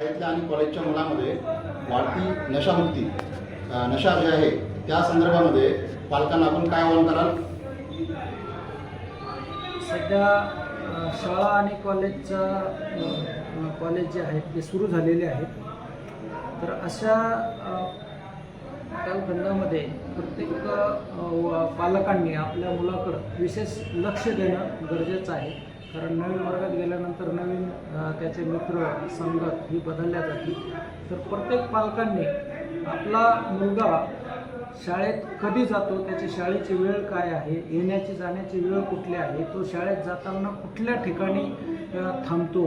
शाळेतल्या आणि कॉलेजच्या मुलांमध्ये वाढती नशामुक्ती नशा जे आहे त्या संदर्भामध्ये पालकांना आपण काय आवाहन कराल? सध्या अ, शाळा आणि कॉलेजच्या अ, कॉलेज जे आहेत ते सुरू झालेले आहेत. तर अशा अ, कालखंडामध्ये प्रत्येक अ, व- पालकांनी आपल्या मुलाकडं विशेष लक्ष देणं गरजेचं आहे. कारण नवीन वर्गात गेल्यानंतर नवीन त्याचे मित्र संगत ही बदलल्या जाते तर प्रत्येक पालकांनी आपला मुलगा शाळेत कधी जातो त्याची शाळेची वेळ काय आहे येण्याची जाण्याची वेळ कुठली आहे तो शाळेत जाताना कुठल्या ठिकाणी थांबतो?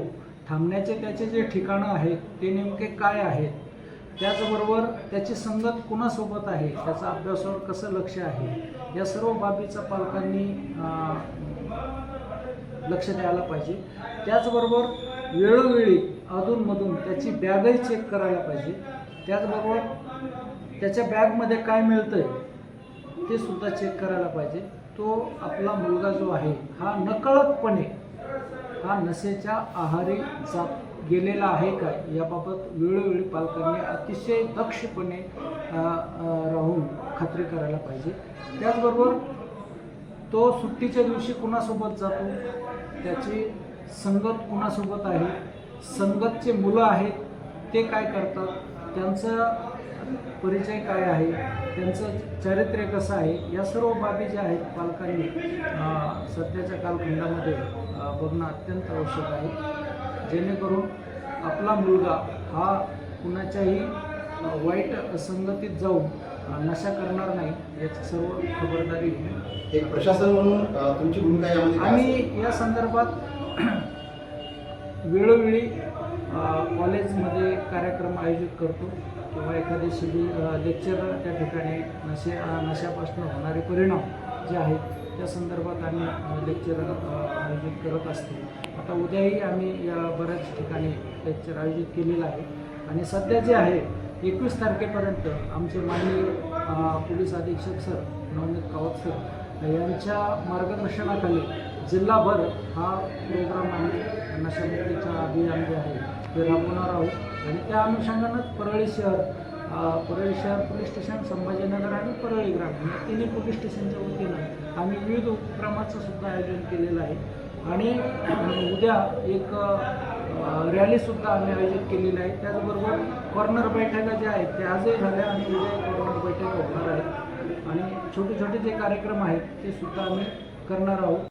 थांबण्याचे त्याचे जे ठिकाणं आहेत ते नेमके काय आहेत? त्याचबरोबर त्याची संगत कुणासोबत आहे त्याचा अभ्यासावर कसं लक्ष आहे? या सर्व बाबीचा पालकांनी लक्ष द्यायला पाहिजे. त्याचबरोबर वेळोवेळी अधूनमधून त्याची बॅगही चेक करायला पाहिजे. त्याचबरोबर त्याच्या बॅगमध्ये काय मिळतं आहे ते सुद्धा चेक करायला पाहिजे. तो आपला मुलगा जो आहे हा नकळतपणे हा नशेच्या आहारी जात गेलेला आहे का याबाबत वेळोवेळी पालकांनी अतिशय दक्षपणे राहून खात्री करायला पाहिजे. त्याचबरोबर तो सुट्टीच्या दिवशी कुणासोबत जातो त्याची संगत कुणासोबत आहे? संगतचे मुलं आहेत ते काय करतात? त्यांचा परिचय काय आहे? त्यांचं चारित्र्य कसं आहे? या सर्व बाबी ज्या आहेत पालकांनी सध्याच्या कालखंडामध्ये बघणं अत्यंत आवश्यक आहे. जेणेकरून आपला मुलगा हा कुणाच्याही वाईट संगतीत जाऊन नशा करणार नाही याची सर्व खबरदारी घेणं एक प्रशासन म्हणून तुमची भूमिका यामध्ये? आम्ही या संदर्भात वेळोवेळी कॉलेजमध्ये कार्यक्रम आयोजित करतो किंवा एखादे शिबिर लेक्चर त्या ठिकाणी नशे नशापासून होणारे परिणाम जे आहेत त्या संदर्भात आम्ही लेक्चर आयोजित करत असतो. आता उद्याही आम्ही या बऱ्याच ठिकाणी लेक्चर आयोजित केलेलं आहे. आणि सध्या जे आहे एकवीस तारखेपर्यंत आमचे माननीय पोलीस अधीक्षक सर नवनीत कावत सर यांच्या मार्गदर्शनाखाली जिल्हाभर हा प्रोग्राम आम्ही नशामुक्तीचं अभियान जे आहे ते राबवणार आहोत. आणि त्या अनुषंगानंच परळी शहर परळी शहर पोलीस स्टेशन संभाजीनगर आणि परळी ग्राम या तिन्ही पोलीस स्टेशनच्या वतीनं आम्ही विविध उपक्रमाचं सुद्धा आयोजन केलेलं आहे. आणि उद्या एक रॅलीसुद्धा आम्ही आयोजित केलेली आहे. त्याचबरोबर कॉर्नर बैठका ज्या आहेत त्या आजही झाल्या आणि उद्या कॉर्नर बैठका होणार आहेत आणि छोटे छोटे जे कार्यक्रम आहेत ते सुद्धा आम्ही करणार आहोत.